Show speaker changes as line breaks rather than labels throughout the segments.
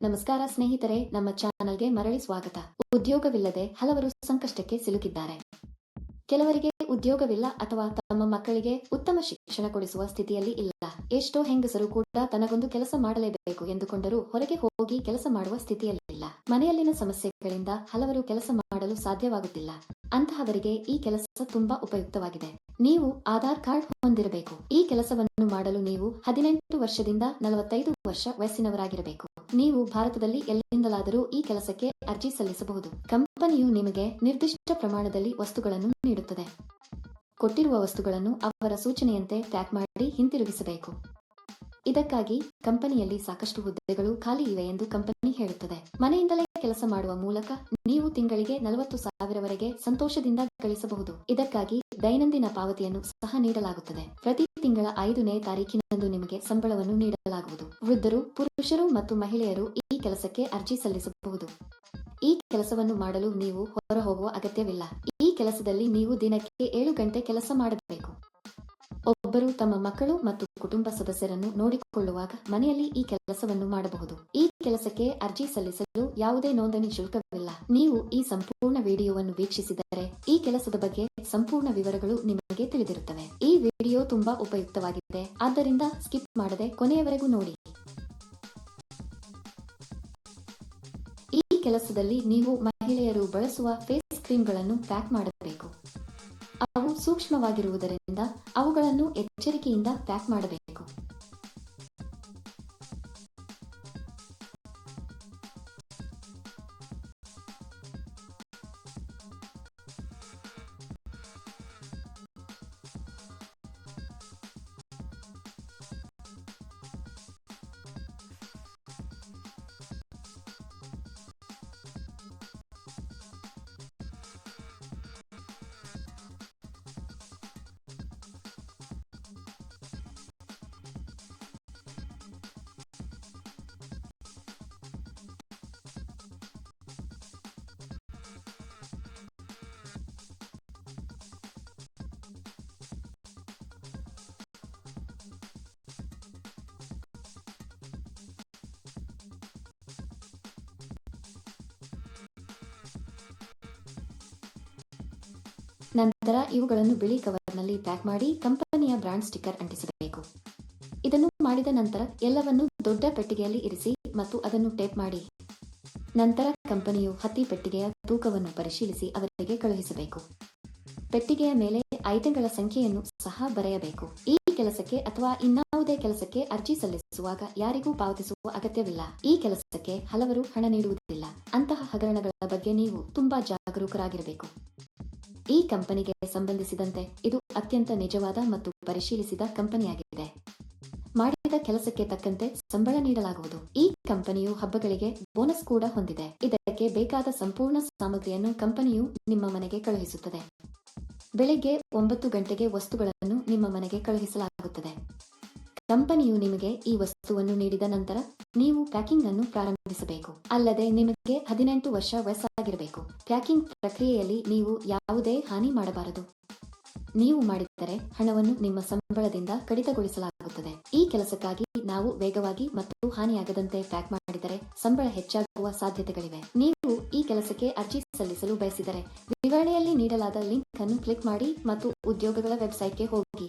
ನಮಸ್ಕಾರ ಸ್ನೇಹಿತರೆ, ನಮ್ಮ ಚಾನಲ್ಗೆ ಮರಳಿ ಸ್ವಾಗತ. ಉದ್ಯೋಗವಿಲ್ಲದೆ ಹಲವರು ಸಂಕಷ್ಟಕ್ಕೆ ಸಿಲುಕಿದ್ದಾರೆ. ಕೆಲವರಿಗೆ ಉದ್ಯೋಗವಿಲ್ಲ ಅಥವಾ ತಮ್ಮ ಮಕ್ಕಳಿಗೆ ಉತ್ತಮ ಶಿಕ್ಷಣ ಕೊಡಿಸುವ ಸ್ಥಿತಿಯಲ್ಲಿ ಇಲ್ಲ. ಎಷ್ಟೋ ಹೆಂಗಸರು ಕೂಡ ತನಗೊಂದು ಕೆಲಸ ಮಾಡಲೇಬೇಕು ಎಂದುಕೊಂಡರೂ ಹೊರಗೆ ಹೋಗಿ ಕೆಲಸ ಮಾಡುವ ಮನೆಯಲ್ಲಿನ ಸಮಸ್ಯೆಗಳಿಂದ ಹಲವರು ಕೆಲಸ ಮಾಡಲು ಸಾಧ್ಯವಾಗುತ್ತಿಲ್ಲ. ಅಂತಹವರಿಗೆ ಈ ಕೆಲಸ ತುಂಬಾ ಉಪಯುಕ್ತವಾಗಿದೆ. ನೀವು ಆಧಾರ್ ಕಾರ್ಡ್ ಹೊಂದಿರಬೇಕು. ಈ ಕೆಲಸವನ್ನು ಮಾಡಲು ನೀವು ಹದಿನೆಂಟು ವರ್ಷದಿಂದ ನಲವತ್ತೈದು ವರ್ಷ ವಯಸ್ಸಿನವರಾಗಿರಬೇಕು. ನೀವು ಭಾರತದಲ್ಲಿ ಎಲ್ಲಿಂದಲಾದರೂ ಈ ಕೆಲಸಕ್ಕೆ ಅರ್ಜಿ ಸಲ್ಲಿಸಬಹುದು. ಕಂಪನಿಯು ನಿಮಗೆ ನಿರ್ದಿಷ್ಟ ಪ್ರಮಾಣದಲ್ಲಿ ವಸ್ತುಗಳನ್ನು ನೀಡುತ್ತದೆ. ಕೊಟ್ಟಿರುವ ವಸ್ತುಗಳನ್ನು ಅವರ ಸೂಚನೆಯಂತೆ ಪ್ಯಾಕ್ ಮಾಡಿ ಹಿಂತಿರುಗಿಸಬೇಕು. ಇದಕ್ಕಾಗಿ ಕಂಪನಿಯಲ್ಲಿ ಸಾಕಷ್ಟು ಹುದ್ದೆಗಳು ಖಾಲಿ ಇವೆ ಎಂದು ಕಂಪನಿ ಹೇಳುತ್ತದೆ. ಮನೆಯಿಂದಲೇ ಕೆಲಸ ಮಾಡುವ ಮೂಲಕ ನೀವು ತಿಂಗಳಿಗೆ ನಲವತ್ತು ಸಾವಿರವರೆಗೆ ಸಂತೋಷದಿಂದ ಗಳಿಸಬಹುದು. ಇದಕ್ಕಾಗಿ ದೈನಂದಿನ ಪಾವತಿಯನ್ನು ಸಹ ನೀಡಲಾಗುತ್ತದೆ. ಪ್ರತಿ ತಿಂಗಳ ಐದನೇ ತಾರೀಕಿನಂದು ನಿಮಗೆ ಸಂಬಳವನ್ನು ನೀಡಲಾಗುವುದು. ವೃದ್ಧರು, ಪುರುಷರು ಮತ್ತು ಮಹಿಳೆಯರು ಈ ಕೆಲಸಕ್ಕೆ ಅರ್ಜಿ ಸಲ್ಲಿಸಬಹುದು. ಈ ಕೆಲಸವನ್ನು ಮಾಡಲು ನೀವು ಹೊರ ಹೋಗುವ ಅಗತ್ಯವಿಲ್ಲ. ಈ ಕೆಲಸದಲ್ಲಿ ನೀವು ದಿನಕ್ಕೆ ಏಳು ಗಂಟೆ ಕೆಲಸ ಮಾಡಬೇಕು. ಒಬ್ಬರು ತಮ್ಮ ಮಕ್ಕಳು ಮತ್ತು ಕುಟುಂಬ ಸದಸ್ಯರನ್ನು ನೋಡಿಕೊಳ್ಳುವಾಗ ಮನೆಯಲ್ಲಿ ಈ ಕೆಲಸವನ್ನು ಮಾಡಬಹುದು. ಈ ಕೆಲಸಕ್ಕೆ ಅರ್ಜಿ ಸಲ್ಲಿಸಲು ಯಾವುದೇ ನೋಂದಣಿ ಶುಲ್ಕವಿಲ್ಲ. ನೀವು ಈ ಸಂಪೂರ್ಣ ವಿಡಿಯೋವನ್ನು ವೀಕ್ಷಿಸಿದರೆ ಈ ಕೆಲಸದ ಬಗ್ಗೆ ಸಂಪೂರ್ಣ ವಿವರಗಳು ನಿಮಗೆ ತಿಳಿದಿರುತ್ತವೆ. ಈ ವಿಡಿಯೋ ತುಂಬಾ ಉಪಯುಕ್ತವಾಗಿದೆ. ಆದ್ದರಿಂದ ಸ್ಕಿಪ್ ಮಾಡದೆ ಕೊನೆಯವರೆಗೂ ನೋಡಿ. ಈ ಕೆಲಸದಲ್ಲಿ ನೀವು ಮಹಿಳೆಯರು ಬಳಸುವ ಫೇಸ್ ಕ್ರೀಮ್ಗಳನ್ನು ಪ್ಯಾಕ್ ಅವು ಸೂಕ್ಷ್ಮವಾಗಿರುವುದರಿಂದ ಅವುಗಳನ್ನು ಎಚ್ಚರಿಕೆಯಿಂದ ಪ್ಯಾಕ್ ಮಾಡಬೇಕು. ನಂತರ ಇವುಗಳನ್ನು ಬಿಳಿ ಕವರ್ನಲ್ಲಿ ಪ್ಯಾಕ್ ಮಾಡಿ ಕಂಪನಿಯ ಬ್ರಾಂಡ್ ಸ್ಟಿಕ್ಕರ್ ಅಂಟಿಸಬೇಕು. ಇದನ್ನು ಮಾಡಿದ ನಂತರ ಎಲ್ಲವನ್ನು ದೊಡ್ಡ ಪೆಟ್ಟಿಗೆಯಲ್ಲಿ ಇರಿಸಿ ಮತ್ತು ಅದನ್ನು ಟೇಪ್ ಮಾಡಿ. ನಂತರ ಕಂಪನಿಯು ಹತ್ತಿ ಪೆಟ್ಟಿಗೆಯ ತೂಕವನ್ನು ಪರಿಶೀಲಿಸಿ ಅವರಿಗೆ ಕಳುಹಿಸಬೇಕು. ಪೆಟ್ಟಿಗೆಯ ಮೇಲೆ ಐಟಂಗಳ ಸಂಖ್ಯೆಯನ್ನು ಸಹ ಬರೆಯಬೇಕು. ಈ ಕೆಲಸಕ್ಕೆ ಅಥವಾ ಇನ್ನಾವುದೇ ಕೆಲಸಕ್ಕೆ ಅರ್ಜಿ ಸಲ್ಲಿಸುವಾಗ ಯಾರಿಗೂ ಪಾವತಿಸುವ ಅಗತ್ಯವಿಲ್ಲ. ಈ ಕೆಲಸಕ್ಕೆ ಹಲವರು ಹಣ ನೀಡುವುದಿಲ್ಲ. ಅಂತಹ ಹಗರಣಗಳ ಬಗ್ಗೆ ನೀವು ತುಂಬಾ ಜಾಗರೂಕರಾಗಿರಬೇಕು. ಈ ಕಂಪನಿಗೆ ಸಂಬಂಧಿಸಿದಂತೆ ಇದು ಅತ್ಯಂತ ನಿಜವಾದ ಮತ್ತು ಪರಿಶೀಲಿಸಿದ ಕಂಪನಿಯಾಗಿದೆ. ಮಾಡಿದ ಕೆಲಸಕ್ಕೆ ತಕ್ಕಂತೆ ಸಂಬಳ ನೀಡಲಾಗುವುದು. ಈ ಕಂಪನಿಯು ಹಬ್ಬಗಳಿಗೆ ಬೋನಸ್ ಕೂಡ ಹೊಂದಿದೆ. ಇದಕ್ಕೆ ಬೇಕಾದ ಸಂಪೂರ್ಣ ಸಾಮಗ್ರಿಯನ್ನು ಕಂಪನಿಯು ನಿಮ್ಮ ಮನೆಗೆ ಕಳುಹಿಸುತ್ತದೆ. ಬೆಳಿಗ್ಗೆ ಒಂಬತ್ತು ಗಂಟೆಗೆ ವಸ್ತುಗಳನ್ನು ನಿಮ್ಮ ಮನೆಗೆ ಕಳುಹಿಸಲಾಗುತ್ತದೆ. ಕಂಪನಿಯು ನಿಮಗೆ ಈ ವಸ್ತುವನ್ನು ನೀಡಿದ ನಂತರ ನೀವು ಪ್ಯಾಕಿಂಗ್ ಅನ್ನು ಪ್ರಾರಂಭಿಸಬೇಕು. ಅಲ್ಲದೆ ನಿಮಗೆ ಹದಿನೆಂಟು ವರ್ಷ ವಯಸ್ಸಾಗಿರಬೇಕು. ಪ್ಯಾಕಿಂಗ್ ಪ್ರಕ್ರಿಯೆಯಲ್ಲಿ ನೀವು ಯಾವುದೇ ಹಾನಿ ಮಾಡಬಾರದು. ನೀವು ಮಾಡಿದರೆ ಹಣವನ್ನು ನಿಮ್ಮ ಸಂಬಳದಿಂದ ಕಡಿತಗೊಳಿಸಲಾಗುತ್ತದೆ. ಈ ಕೆಲಸಕ್ಕಾಗಿ ನಾವು ವೇಗವಾಗಿ ಮತ್ತು ಹಾನಿಯಾಗದಂತೆ ಪ್ಯಾಕ್ ಮಾಡಿದರೆ ಸಂಬಳ ಹೆಚ್ಚಾಗುವ ಸಾಧ್ಯತೆಗಳಿವೆ. ನೀವು ಈ ಕೆಲಸಕ್ಕೆ ಅರ್ಜಿ ಸಲ್ಲಿಸಲು ಬಯಸಿದರೆ ವಿವರಣೆಯಲ್ಲಿ ನೀಡಲಾದ ಲಿಂಕ್ ಅನ್ನು ಕ್ಲಿಕ್ ಮಾಡಿ ಮತ್ತು ಉದ್ಯೋಗಗಳ ವೆಬ್ಸೈಟ್ಗೆ ಹೋಗಿ.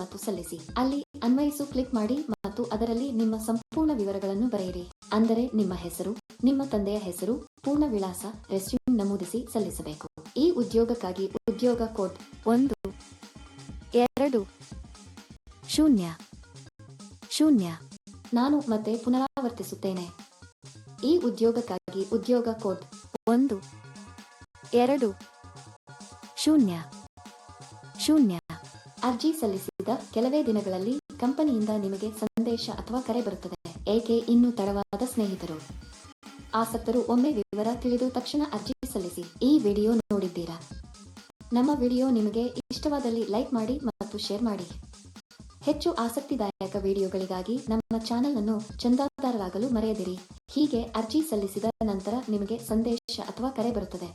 ಮತ್ತು ಸಲ್ಲಿಸಿ. ಅಲ್ಲಿ ಅನ್ವಯಿಸು, ಕ್ಲಿಕ್ ಮಾಡಿ ಮತ್ತು ಅದರಲ್ಲಿ ನಿಮ್ಮ ಸಂಪೂರ್ಣ ವಿವರಗಳನ್ನು ಬರೆಯಿರಿ. ಅಂದರೆ ನಿಮ್ಮ ಹೆಸರು, ನಿಮ್ಮ ತಂದೆಯ ಹೆಸರು, ಪೂರ್ಣ ವಿಳಾಸ, ರೆಸ್ಯೂಮ್ ನಮೂದಿಸಿ ಸಲ್ಲಿಸಬೇಕು. ಈ ಉದ್ಯೋಗಕ್ಕಾಗಿ ಉದ್ಯೋಗ ಕೋಡ್ ಒಂದು, ಎರಡು, ಶೂನ್ಯ ಶೂನ್ಯ. ನಾನು ಮತ್ತೆ ಪುನರಾವರ್ತಿಸುತ್ತೇನೆ. ಈ ಉದ್ಯೋಗಕ್ಕಾಗಿ ಉದ್ಯೋಗ ಕೋಡ್ ಒಂದು, ಎರಡು, ಶೂನ್ಯ ಶೂನ್ಯ. ಅರ್ಜಿ ಸಲ್ಲಿಸಿದ ಕೆಲವೇ ದಿನಗಳಲ್ಲಿ ಕಂಪನಿಯಿಂದ ನಿಮಗೆ ಸಂದೇಶ ಅಥವಾ ಕರೆ ಬರುತ್ತದೆ. ಏಕೆ ಇನ್ನೂ ತಡವಾದ ಸ್ನೇಹಿತರು? ಆಸಕ್ತರು ಒಮ್ಮೆ ವಿವರ ತಿಳಿದು ತಕ್ಷಣ ಅರ್ಜಿ ಸಲ್ಲಿಸಿ. ಈ ವಿಡಿಯೋ ನೋಡಿದ್ದೀರಾ? ನಮ್ಮ ವಿಡಿಯೋ ನಿಮಗೆ ಇಷ್ಟವಾದಲ್ಲಿ ಲೈಕ್ ಮಾಡಿ ಮತ್ತು ಶೇರ್ ಮಾಡಿ. ಹೆಚ್ಚು ಆಸಕ್ತಿದಾಯಕ ವಿಡಿಯೋಗಳಿಗಾಗಿ ನಮ್ಮ ಚಾನೆಲ್ ಅನ್ನು ಚಂದಾದಾರರಾಗಲು ಮರೆಯದಿರಿ. ಹೀಗೆ ಅರ್ಜಿ ಸಲ್ಲಿಸಿದ ನಂತರ ನಿಮಗೆ ಸಂದೇಶ ಅಥವಾ ಕರೆ ಬರುತ್ತದೆ.